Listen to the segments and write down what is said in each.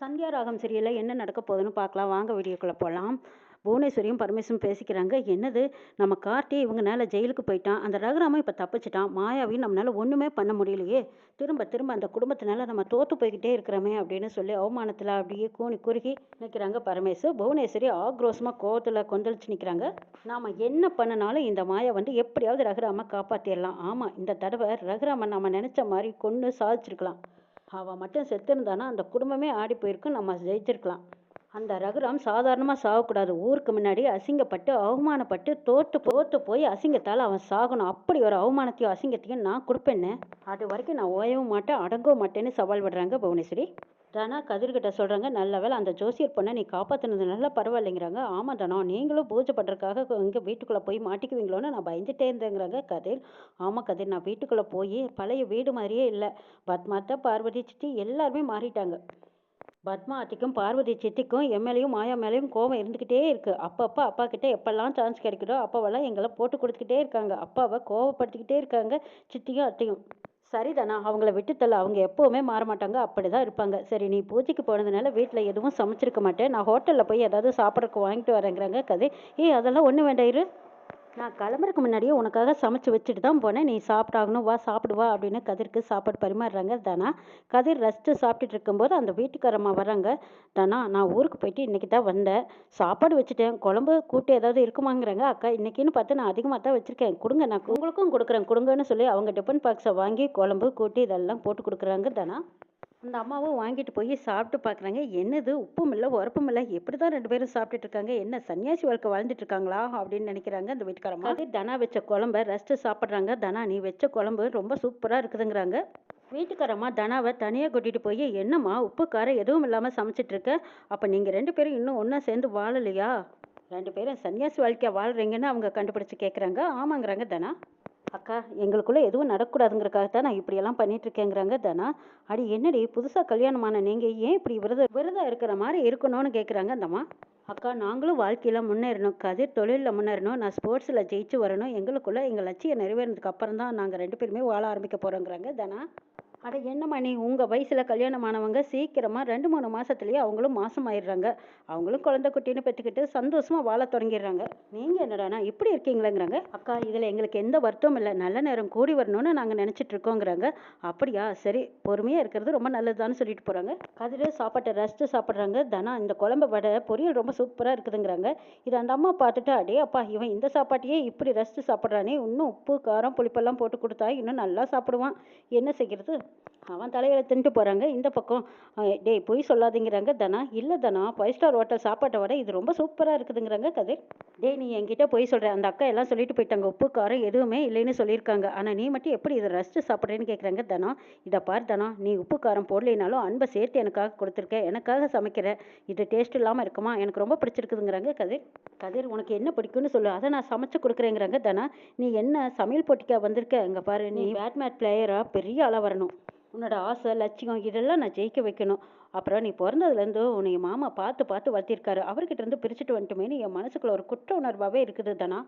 சந்தியா ராகம் சீரியலில் என்ன நடக்க போகுதுன்னு பார்க்கலாம். வாங்க வீடியோக்குள்ளே போகலாம் புவனேஸ்வரியும் பரமேஸ்வரும் பேசிக்கிறாங்க. என்னது? நம்ம கார்த்தி இவங்கனால ஜெயிலுக்கு போயிட்டான். அந்த ரகுராமன் இப்போ தப்பிச்சிட்டான். மாயாவையும் நம்மளால ஒன்றுமே பண்ண முடியலையே. திரும்ப திரும்ப அந்த குடும்பத்தினால நம்ம தோற்று போய்கிட்டே இருக்கிறோமே அப்படின்னு சொல்லி அவமானத்தில் அப்படியே கூனி குறுகி நிற்கிறாங்க பரமேசு. புவனேஸ்வரி ஆக்ரோஷமாக கோவத்தில் கொந்தளிச்சு நிற்கிறாங்க நாம் என்ன பண்ணினாலும் இந்த மாயா வந்து எப்படியாவது ரகுராமை காப்பாற்றிடலாம் ஆமாம் இந்த தடவை ரகுராமன் நம்ம நினச்ச மாதிரி கொன்று சாதிச்சிருக்கலாம். அவன் மட்டும் செத்துருந்தானா அந்த குடும்பமே ஆடி போயிருக்கும் நம்ம ஜெயிச்சிருக்கலாம். அந்த ரகுராம் சாதாரணமாக சாகக்கூடாது. ஊருக்கு முன்னாடி அசிங்கப்பட்டு அவமானப்பட்டு தோற்று தோற்று போய் அசிங்கத்தால் அவன் சாகணும். அப்படி ஒரு அவமானத்தையும் அசிங்கத்தையும் நான் கொடுப்பேன்னு. அது வரைக்கும் நான் ஓயவும் மாட்டேன் அடங்கவும் மாட்டேன்னு சவால் விடுறாங்க புவனேஸ்வரி. தனா கதிர்கிட்ட சொல்கிறாங்க நல்ல வேலை அந்த ஜோசியர் பொண்ணை நீ காப்பாற்றினதுனால பரவாயில்லைங்கிறாங்க. ஆமாம் தனா நீங்களும் பூஜை பண்ணுறதுக்காக இங்கே வீட்டுக்குள்ளே போய் மாட்டிக்குவீங்களோன்னு நான் பயந்துட்டே இருந்தேங்கிறாங்க கதிர். ஆமாம் கதிர் நான் வீட்டுக்குள்ளே போய் பழைய வீடு மாதிரியே இல்லை. பத்மாத்தா பார்வதி சித்தி எல்லாருமே மாறிட்டாங்க. பத்மா பார்வதி சித்திக்கும் எம்எல்ஏயும் மாயா மேலேயும் கோபம் இருந்துக்கிட்டே இருக்குது அப்பப்போ அப்பா கிட்டே எப்பெல்லாம் சான்ஸ் கிடைக்கிறோ அப்போவெல்லாம் எங்களை போட்டு கொடுத்துக்கிட்டே இருக்காங்க. அப்பாவை கோவப்படுத்திக்கிட்டே இருக்காங்க சித்தியும் அத்தையும். சரிதானா? அவங்கள விட்டுத்தள்ள அவங்க எப்போவுமே மாற மாட்டாங்க அப்படி தான் இருப்பாங்க. சரி நீ பூஜைக்கு போனதுனால வீட்டில் எதுவும் சமைச்சிருக்க மாட்டேன். நான் ஹோட்டலில் போய் ஏதாவது சாப்பிட்றதுக்கு வாங்கிட்டு வரேங்கிறாங்க கதை. ஏய் அதெல்லாம் ஒன்றும் வேண்டாம் இரு. நான் கிளம்புறதுக்கு முன்னாடியே உனக்காக சமைச்சு வச்சுட்டு தான் போனேன். நீ சாப்பிட்டாகணும் வா சாப்பிடு வா அப்படின்னு கதிருக்கு சாப்பாடு பரிமாறுறாங்க. தானா கதிர் ரசித்து சாப்பிட்டுட்டு இருக்கும்போது அந்த வீட்டுக்காரம்மா வராங்க தானா நான் ஊருக்கு போயிட்டு இன்றைக்கி தான் வந்தேன். சாப்பாடு வச்சுட்டேன். குழம்பு கூட்டு ஏதாவது இருக்குமாங்கிறாங்க. அக்கா இன்றைக்கின்னு பார்த்து நான் அதிகமாக தான் வச்சுருக்கேன். கொடுங்க நான் உங்களுக்கும் கொடுக்குறேன். கொடுங்கன்னு சொல்லி அவங்க டிஃபன் பாக்ஸை வாங்கி குழம்பு கூட்டு இதெல்லாம் போட்டு கொடுக்குறாங்க தானா. அந்த அம்மாவும் வாங்கிட்டு போய் சாப்பிட்டு பார்க்குறாங்க என்னது? உப்பும் இல்லை உரப்பும் இல்லை. எப்படி தான் ரெண்டு பேரும் சாப்பிட்டுட்டு இருக்காங்க? என்ன சன்னியாசி வாழ்க்கை வாழ்ந்துட்டு இருக்காங்களா? அப்படின்னு நினைக்கிறாங்க அந்த வீட்டுக்காரம்மா அது தனா வச்ச குழம்ப ரெஸ்ட்டு சாப்பிட்றாங்க. தனா நீ வச்ச குழம்பு ரொம்ப சூப்பராக இருக்குதுங்கிறாங்க. வீட்டுக்காரம்மா தனாவை தனியாக கூட்டிகிட்டு போய் என்னம்மா உப்பு காரம் எதுவும் இல்லாமல் சமைச்சிட்டு இருக்க? அப்போ நீங்கள் ரெண்டு பேரும் இன்னும் ஒன்றா சேர்ந்து வாழலையா? ரெண்டு பேரும் சன்னியாசி வாழ்க்கையாக வாழ்கிறீங்கன்னு அவங்க கண்டுபிடிச்சி கேட்குறாங்க ஆமாங்கிறாங்க தனா. அக்கா எங்களுக்குள்ளே எதுவும் நடக்கூடாதுங்கிறக்காக தான் நான் இப்படியெல்லாம் பண்ணிட்டு இருக்கேங்கிறாங்க தனா. அடி என்னடி புதுசாக கல்யாணமான நீங்கள் ஏன் இப்படி விரத விரதம் இருக்கிற மாதிரி இருக்கணும்னு கேட்குறாங்க அந்தம்மா அக்கா நாங்களும் வாழ்க்கையில் முன்னேறணும் கதிர் தொழிலில் முன்னேறணும் நான் ஸ்போர்ட்ஸில் ஜெயிச்சு வரணும் எங்களுக்குள்ளே எங்கள் லட்சியம் நிறைவேறினதுக்கு அப்புறம் தான் நாங்கள் ரெண்டு பேருமே வாழ ஆரம்பிக்க போகிறோங்கிறாங்க தனா. அட என்னம்மா நீ? உங்கள் வயசில் கல்யாணம் ஆனவங்க சீக்கிரமாக ரெண்டு மூணு மாதத்துலேயே அவங்களும் மாதம் ஆயிடுறாங்க அவங்களும் குழந்தை குட்டின்னு பெற்றுக்கிட்டு சந்தோஷமாக வாழ தொடங்கிடுறாங்க. நீங்கள் என்னடானா இப்படி இருக்கீங்களேங்கிறாங்க. அக்கா இதில் எங்களுக்கு எந்த வருத்தமும் இல்லை. நல்ல நேரம் கூடி வரணும்னு நாங்கள் நினச்சிட்டு இருக்கோங்கிறாங்க. அப்படியா? சரி பொறுமையாக இருக்கிறது ரொம்ப நல்லதுதான்னு சொல்லிட்டு போகிறாங்க கதிர சாப்பாட்டை ரசித்து சாப்பிட்றாங்க. தனா இந்த குழம்பு வடை பொரியல் ரொம்ப சூப்பராக இருக்குதுங்கிறாங்க. இது அந்த அம்மா பார்த்துட்டு அடே அப்பா இவன் இந்த சாப்பாட்டையே இப்படி ரசித்து சாப்பிட்றானே. இன்னும் உப்பு காரம் புளிப்பெல்லாம் போட்டு கொடுத்தா இன்னும் நல்லா சாப்பிடுவான். என்ன செய்கிறது அவன் தலையில தின்ட்டு போகிறாங்க இந்த பக்கம் டேய் பொய் சொல்லாதீங்கிறாங்க தனா. இல்லை தனா ஃபைவ் ஸ்டார் ஹோட்டல் சாப்பாட்டை விட இது ரொம்ப சூப்பராக இருக்குதுங்கிறாங்க கதிர். டேய் நீ என்கிட்ட பொய் சொல்கிற அந்த அக்கா எல்லாம் சொல்லிட்டு போயிட்டாங்க. உப்பு காரம் எதுவுமே இல்லைன்னு சொல்லியிருக்காங்க. ஆனால் நீ மட்டும் எப்படி இதை ரசித்து சாப்பிட்றேன்னு கேட்குறாங்க தனா. இதை பார் தனா நீ உப்பு காரம் போடலைனாலும் அன்பை சேர்த்து எனக்காக கொடுத்துருக்க. எனக்காக சமைக்கிற. இது டேஸ்ட் இல்லாமல் இருக்குமா? எனக்கு ரொம்ப பிடிச்சிருக்குதுங்கிறாங்க கதிர். கதிர் உனக்கு என்ன பிடிக்கும்னு சொல்லு. அதை நான் சமைச்சு கொடுக்குறேங்கிறாங்க தனா. நீ என்ன சமையல் போட்டிக்கா வந்திருக்க? இங்கே பாரு நீ பேட்மேட் பிளேயராக பெரிய ஆளாக வரணும். உன்னோட ஆசை லட்சியம் இதெல்லாம் நான் ஜெயிக்க வைக்கணும். அப்புறம் நீ பிறந்ததுலேருந்து உன்னை என் மாமா பார்த்து பார்த்து வளர்த்திருக்காரு. அவர்கிட்ட இருந்து பிரிச்சுட்டு வந்துட்டுமேனு என் மனசுக்குள்ள ஒரு குற்ற உணர்வாகவே இருக்குது தானா.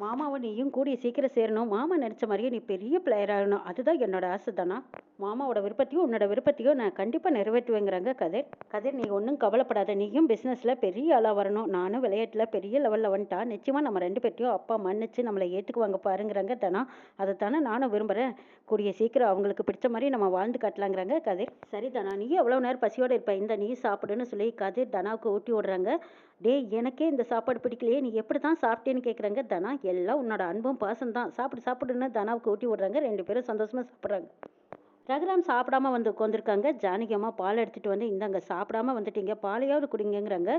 மாமாவை நீயும் கூடிய சீக்கிரம் சேரணும். மாமா நினச்ச மாதிரியே நீ பெரிய பிளேயர் ஆகணும் அதுதான் என்னோட ஆசை தானா? மாமாவோட விருப்பத்தையும் உன்னோட விருப்பத்தையும் நான் கண்டிப்பாக நிறைவேற்றுவேங்கிறாங்க கதிர். கதிர் நீ ஒன்றும் கவலைப்படாத. நீயும் பிஸ்னஸில் பெரிய ஆளாக வரணும். நானும் விளையாட்டில் பெரிய லெவலில் வந்துட்டா நிச்சயமாக நம்ம ரெண்டு பேர்த்தையும் அப்பா மன்னிச்சு நம்மளை ஏற்றுக்குவாங்க பாருங்கிறாங்க தானா. அதை தானே நானும் விரும்புகிறேன் கூடிய சீக்கிரம் அவங்களுக்கு பிடிச்ச மாதிரி நம்ம வாழ்ந்து காட்டலாங்கிறாங்க கதிர். சரி தானா நீ எவ்வளோ நேரம் பசியோடு இருப்ப? இந்த நீ சாப்பிடுன்னு சொல்லி கதிர் தனாவுக்கு ஊட்டி விடுறாங்க. டேய் எனக்கே இந்த சாப்பாடு பிடிக்கலையே நீ எப்படி தான் சாப்பிட்டேன்னு கேட்குறாங்க தனா எல்லாம் உன்னோட அன்பும் பாசம் தான் சாப்பிடு சாப்பிடுன்னு தனாவுக்கு ஊட்டி விடுறாங்க. ரெண்டு பேரும் சந்தோஷமாக சாப்பிட்றாங்க. ரகுராம் சாப்பிடாம வந்து உட்காந்துருக்காங்க ஜானகி அம்மா பால் எடுத்துகிட்டு வந்து இந்தாங்க சாப்பிடாம வந்துட்டீங்க பாலையாவது குடிங்கங்கிறாங்க.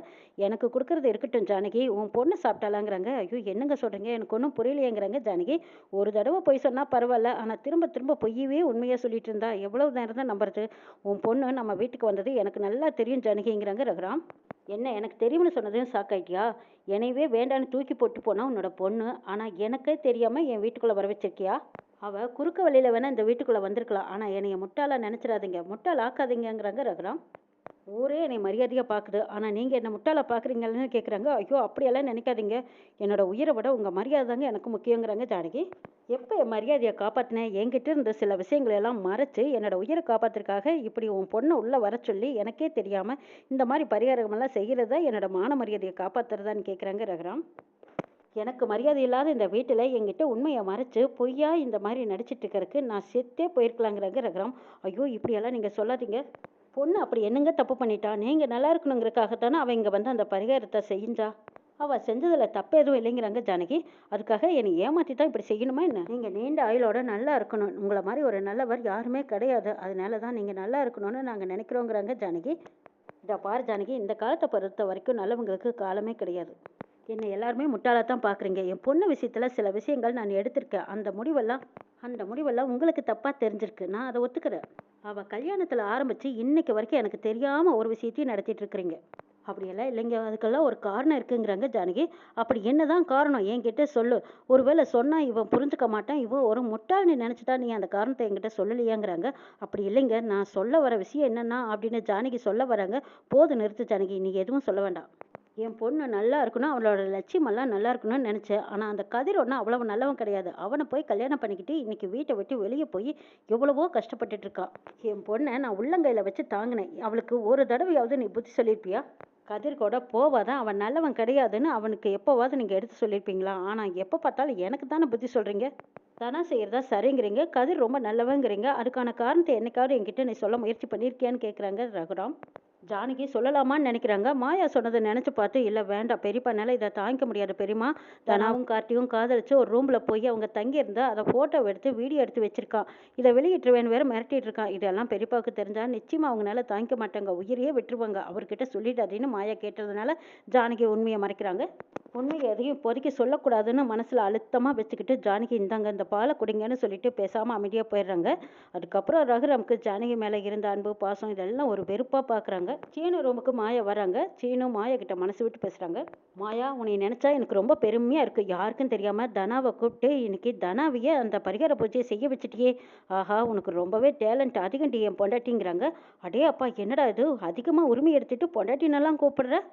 எனக்கு கொடுக்கறது இருக்கட்டும் ஜானகி. உன் பொண்ணு சாப்பிட்டாலாங்கிறாங்க ஐயோ என்னங்க சொல்கிறீங்க எனக்கு ஒன்றும் புரியலையேங்கிறாங்க ஜானகி. ஒரு தடவை பொய் சொன்னால் பரவாயில்ல ஆனால் திரும்ப திரும்ப பொய்யவே உண்மையாக சொல்லிட்டு இருந்தா எவ்வளவு நேரம் தான் நம்புறது? உன் பொண்ணு நம்ம வீட்டுக்கு வந்தது எனக்கு நல்லா தெரியும் ஜானகிங்கிறாங்க ரகுராம். என்ன எனக்கு தெரியும்னு சொன்னதையும் சாக்காய்க்கியா என்னையவே வேண்டான்னு தூக்கி போட்டு போனா உன்னோட பொண்ணு ஆனால் எனக்கே தெரியாமல் என் வீட்டுக்குள்ளே வர வச்சிருக்கியா? அவள் குறுக்க வழியில் வேணால் இந்த வீட்டுக்குள்ளே வந்திருக்கலாம் ஆனால் என்னைய முட்டாளாக நினச்சிடாதீங்க. முட்டாள் ஆக்காதீங்கங்கிறாங்க ரகுராம். ஊரே என்னை மரியாதையாக பார்க்குது ஆனால் நீங்கள் என்னை முட்டாளா பார்க்குறீங்கன்னு கேட்குறாங்க ஐயோ அப்படியெல்லாம் நினைக்காதீங்க. என்னோட உயிரை விட உங்கள் மரியாதை தாங்க எனக்கு முக்கியங்கிறாங்க ஜானகி. எப்போ என் மரியாதையை காப்பாற்றினேன் என்கிட்ட இருந்த சில விஷயங்களை எல்லாம் மறைச்சு என்னோட உயிரை காப்பாற்றுறதுக்காக இப்படி உன் பொண்ணை உள்ளே வர சொல்லி எனக்கே தெரியாமல் இந்த மாதிரி பரிகாரமெல்லாம் செய்கிறதா என்னோட மான மரியாதையை காப்பாற்றுறதான்னு கேட்குறாங்க ரகுராம். எனக்கு மரியாதை இல்லாத இந்த வீட்டில் என்கிட்ட உண்மையை மறைச்சு பொய்யா இந்த மாதிரி நடிச்சிட்டு இருக்கிறதுக்கு நான் செத்தே போயிருக்கலாங்கிறாங்க ரகுராம். ஐயோ இப்படியெல்லாம் நீங்கள் சொல்லாதீங்க. பொண்ணு அப்படி என்னங்க தப்பு பண்ணிட்டா? நீங்கள் நல்லா இருக்கணுங்கிறதுக்காகத்தானே அவள் இங்கே வந்து அந்த பரிகாரத்தை செஞ்சா? அவள் செஞ்சதில் தப்பு எதுவும் இல்லைங்கிறாங்க ஜானகி. அதுக்காக என்னை ஏமாற்றி தான் இப்படி செய்யணுமா என்ன? நீங்கள் நீண்ட ஆயுளோட நல்லா இருக்கணும். உங்களை மாதிரி ஒரு நல்லவர் யாருமே கிடையாது. அதனால தான் நீங்கள் நல்லா இருக்கணும்னு நாங்கள் நினைக்கிறோங்கிறாங்க ஜானகி. இதை பாரு ஜானகி இந்த காலத்தை பொறுத்த வரைக்கும் நல்லவங்களுக்கு காலமே கிடையாது. என்னை எல்லாருமே முட்டாளாக தான் பார்க்குறீங்க என் பொண்ணு விஷயத்தில் சில விஷயங்கள் நான் எடுத்திருக்கேன். அந்த முடிவெல்லாம் அந்த முடிவெல்லாம் உங்களுக்கு தப்பாக தெரிஞ்சிருக்கு. நான் அதை ஒத்துக்கிறேன். அவள் கல்யாணத்தில் ஆரம்பித்து இன்னைக்கு வரைக்கும் எனக்கு தெரியாமல் ஒரு விஷயத்தையும் நடத்திட்டு இருக்கிறீங்க. அப்படியெல்லாம் இல்லைங்க. அதுக்கெல்லாம் ஒரு காரணம் இருக்குங்கிறாங்க ஜானகி. அப்படி என்னதான் காரணம்? என்கிட்ட சொல்லு. ஒருவேளை சொன்னால் இவன் புரிஞ்சுக்க மாட்டான். இவன் ஒரு முட்டாள்னு நினச்சிட்டா நீ அந்த காரணத்தை என்கிட்ட சொல்லலையாங்கிறாங்க. அப்படி இல்லைங்க. நான் சொல்ல வர விஷயம் என்னன்னா அப்படின்னு ஜானகி சொல்ல வராங்க. போது நிறுத்து ஜானகி. நீ எதுவும் சொல்ல வேண்டாம். என் பொண்ணு நல்லா இருக்கணும் அவளோட லட்சியமெல்லாம் நல்லா இருக்கணும்னு நினச்சேன். ஆனால் அந்த கதிர் ஒன்றும் அவ்வளவு நல்லவன் கிடையாது. அவனை போய் கல்யாணம் பண்ணிக்கிட்டு இன்னைக்கு வீட்டை விட்டு வெளியே போய் எவ்வளவோ கஷ்டப்பட்டுட்டு இருக்கான் என் பொண்ணை நான் உள்ளங்கையில் வச்சு தாங்கினேன். அவளுக்கு ஒரு தடவையாவது நீ புத்தி சொல்லியிருப்பியா கதிர் கூட போவாதான் அவன் நல்லவன் கிடையாதுன்னு அவனுக்கு எப்போவாவது நீங்கள் எடுத்து சொல்லியிருப்பீங்களா ஆனால் எப்போ பார்த்தாலும் எனக்கு தானே புத்தி சொல்கிறீங்க தானா செய்கிறதா சரிங்கிறீங்க. கதிர் ரொம்ப நல்லவங்கிறீங்க. அதுக்கான காரணத்தை என்னைக்காவது என்கிட்ட நீ சொல்ல முயற்சி பண்ணியிருக்கியான்னு கேட்குறாங்க ரகுராம். ஜானகி சொல்லலாமான்னு நினைக்கிறாங்க. மாயா சொன்னதை நினச்சி பார்த்து இல்லை வேண்டாம். பெரியப்பானால இதை தாங்கிக்க முடியாது பெரியமா தனாவும் கார்த்தியும் காதலிச்சு ஒரு ரூமில் போய் அவங்க தங்கியிருந்தா அதை ஃபோட்டோ எடுத்து வீடியோ எடுத்து வச்சிருக்கான் இதை வெளியிட்டுருவேன் வேற மிரட்டிட்டு இருக்கான் இதெல்லாம் பெரியப்பாவுக்கு தெரிஞ்சா நிச்சயமாக அவங்களால தாங்கிக்க மாட்டாங்க. உயிரையே விட்டுருவாங்க. அவர்கிட்ட சொல்லிடாதீன்னு மாயா கேட்டதுனால ஜானகி உண்மையை மறைக்கிறாங்க. உண்மையை எதையும் இப்போதைக்கு சொல்லக்கூடாதுன்னு மனசில் அழுத்தமாக வச்சுக்கிட்டு ஜானகி இந்தாங்க இந்த பாலை குடிங்கன்னு சொல்லிட்டு பேசாமல் அமைதியாக போயிடுறாங்க. அதுக்கப்புறம் ரகுராமுக்கு ஜானகி மேலே இருந்த அன்பு பாசம் இதெல்லாம் ஒரு வெறுப்பாக பார்க்குறாங்க சீனு ரூமுக்கு மாயா வராங்க. சீனு மாயா கிட்ட மனசு விட்டு பேசுகிறாங்க மாயா உன்னை நினச்சா எனக்கு ரொம்ப பெருமையாக இருக்குது யாருக்கும் தெரியாமல் தனாவை கூப்பிட்டு இன்னைக்கு தனாவையே அந்த பரிகார பூஜையை செய்ய வச்சுட்டியே. ஆஹா உனக்கு ரொம்பவே டேலண்ட் அதிகம் டி என் பொண்டாட்டிங்கிறாங்க. அடே அப்பா என்னடா இது? அதிகமாக உரிமை எடுத்துட்டு பொண்டாட்டினெல்லாம் கூப்பிடுற?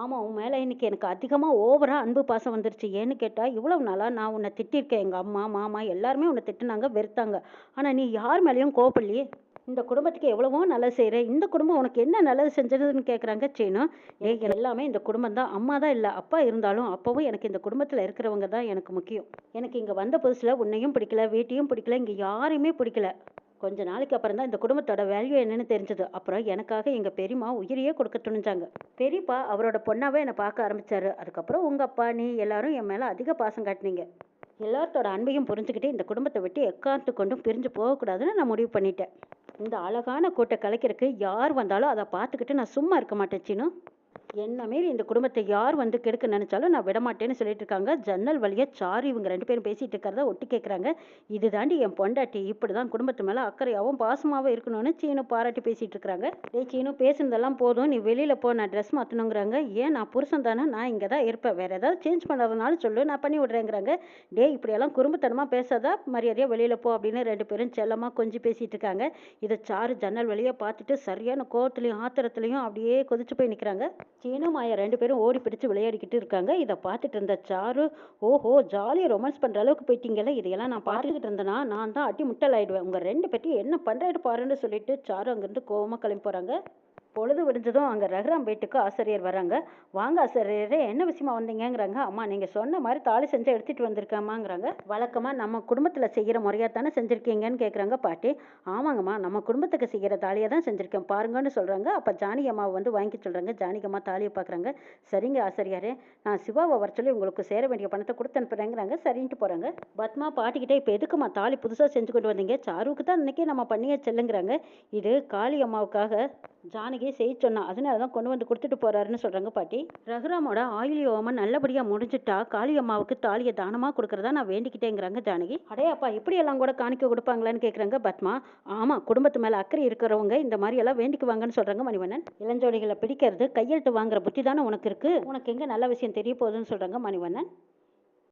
ஆமாம் உன் மேலே இன்னைக்கு எனக்கு அதிகமாக ஓவராக அன்பு பாசம் வந்துருச்சு. ஏன்னு கேட்டால் இவ்வளோ நாளாக நான் உன்னை திட்டிருக்கேன். எங்கள் அம்மா மாமா எல்லாருமே உன்னை திட்டினாங்க வெறுத்தாங்க. ஆனால் நீ யார் மேலேயும் கோவப்படலையே? இந்த குடும்பத்துக்கு எவ்வளவோ நல்லது செய்கிற இந்த குடும்பம் உனக்கு என்ன நல்லது செஞ்சதுன்னு கேட்குறாங்க செய்யணும் ஏ எல்லாமே இந்த குடும்பம் தான். அம்மா தான் இல்லை அப்பா இருந்தாலும் அப்போவும் எனக்கு இந்த குடும்பத்தில் இருக்கிறவங்க தான் எனக்கு முக்கியம். எனக்கு இங்கே வந்த புதுசில் உன்னையும் பிடிக்கல வீட்டையும் பிடிக்கல இங்கே யாரையுமே பிடிக்கல. கொஞ்ச நாளைக்கு அப்புறம் தான் இந்த குடும்பத்தோட வேல்யூ என்னன்னு தெரிஞ்சது. அப்புறம் எனக்காக எங்க பெரியம்மா உயிரையே கொடுக்க துணிஞ்சாங்க. பெரியப்பா அவரோட பொண்ணாவே என்னை பார்க்க ஆரம்பிச்சாரு. அதுக்கப்புறம் உங்க அப்பா நீ எல்லாரும் என் மேல அதிக பாசம் காட்டினீங்க. எல்லாத்தோட அன்பையும் புரிஞ்சுக்கிட்டு இந்த குடும்பத்தை விட்டு எக்காந்து கொண்டும் பிரிஞ்சு போகக்கூடாதுன்னு நான் முடிவு பண்ணிட்டேன். இந்த அழகான கூட்டை கலைக்கிறதுக்கு யார் வந்தாலும் அதை பார்த்துக்கிட்டு நான் சும்மா இருக்க மாட்டேன் சீனு. என்ன மாரி இந்த குடும்பத்தை யார் வந்து கெடுக்க நினைச்சாலும் நான் விட மாட்டேன்னு சொல்லிட்டு இருக்காங்க ஜன்னல் வழியா சாரு இவங்க ரெண்டு பேரும் பேசிட்டு இருக்கிறத ஒட்டி கேட்குறாங்க இது தாண்டி என் பொண்டாட்டி இப்படிதான் குடும்பத்து மேல அக்கறையாவும் பாசமாவும் இருக்கணும்னு சீனு பாராட்டி பேசிட்டு இருக்கிறாங்க. டேய் சீனு பேசுனதெல்லாம் போதும். நீ வெளியில போ நான் ட்ரெஸ் மாத்தணுங்கிறாங்க. ஏன் நான் புருஷன் தானே? நான் இங்கே தான் இருப்பேன். வேற ஏதாவது சேஞ்ச் பண்ணாதனாலும் சொல்லு நான் பண்ணி விடுறேங்கிறாங்க. டே இப்படியெல்லாம் குறும்புத்தனமா பேசாதா மரியாதையா வெளியில போ அப்படின்னு ரெண்டு பேரும் செல்லமா கொஞ்சி பேசிட்டு இருக்காங்க. இதை சாரு ஜன்னல் வழியா பார்த்துட்டு சரியான கோவத்துலையும் ஆத்திரத்துலையும் அப்படியே கொதிச்சு போய் நிற்கிறாங்க சீனு மாயா ரெண்டு பேரும் ஓடி பிடிச்சு விளையாடிக்கிட்டு இருக்காங்க. இதை பார்த்துட்டு இருந்த சாரு ஓஹோ ஜாலியாக ரொமான்ஸ் பண்ணுற அளவுக்கு போயிட்டீங்கல்ல இதையெல்லாம் நான் பார்த்துக்கிட்டு இருந்தேனா நான் தான் அட்டி முட்டல் ஆயிடுவேன் உங்கள் ரெண்டு பேர்த்தையும் என்ன பண்ணுறது பாருன்னு சொல்லிட்டு சாரு அங்கேருந்து கோவமாக கிளம்பி போகிறாங்க பொழுது விடிஞ்சதும் அங்கே ரகுராம் வீட்டுக்கு ஆசிரியர் வராங்க. வாங்க ஆசிரியரே என்ன விஷயமா வந்தீங்கங்கிறாங்க. அம்மா நீங்கள் சொன்ன மாதிரி தாலி செஞ்சு எடுத்துகிட்டு வந்திருக்காமாங்கிறாங்க வழக்கமாக நம்ம குடும்பத்தில் செய்கிற முறையாக தானே செஞ்சுருக்கீங்கன்னு கேட்குறாங்க பாட்டி. ஆமாங்கம்மா நம்ம குடும்பத்துக்கு செய்கிற தாலியை தான் செஞ்சுருக்கேன். பாருங்கன்னு சொல்கிறாங்க அப்போ ஜானகி அம்மாவை வந்து வாங்கி சொல்கிறாங்க ஜானகி அம்மா தாலியை பார்க்குறாங்க சரிங்க ஆசிரியரே நான் சிவாவை வர சொல்லி உங்களுக்கு சேர வேண்டிய பணத்தை கொடுத்து அனுப்புகிறேங்கிறாங்க சரின்ட்டு போகிறாங்க பத்மா பாட்டிக்கிட்டே இப்போ எதுக்குமா தாலி புதுசாக செஞ்சு கொண்டு வந்தீங்க? சாருவுக்கு தான் இன்னைக்கு நம்ம பண்ணியே செல்லுங்கிறாங்க. இது காளி அம்மாவுக்காக. ஜானகி செய்ய சொன்னான் அதனால தான் கொண்டு வந்து கொடுத்துட்டு போறாருன்னு சொல்றாங்க பாட்டி. ரகுராமோட ஆயுள் யோகமா நல்லபடியா முடிஞ்சிட்டா காளி அம்மாவுக்கு தாலியை தானமா கொடுக்கறதா நான் வேண்டிக்கிட்டேங்கிறாங்க ஜானகி. அடையாப்பா எப்படி இப்படி எல்லாம் கூட காணிக்க கொடுப்பாங்களான்னு கேக்குறாங்க பத்மா. ஆமா குடும்பத்து மேல அக்கறை இருக்கிறவங்க இந்த மாதிரி எல்லாம் வேண்டிக்குவாங்கன்னு சொல்றாங்க மணிவண்ணன். இளஞ்சோடிகளை பிடிக்கிறது கையெழுத்து வாங்குற புத்தி தானே உனக்கு இருக்கு. உனக்கு எங்க நல்ல விஷயம் தெரிய போகுதுன்னு சொல்றாங்க மணிவண்ணன்.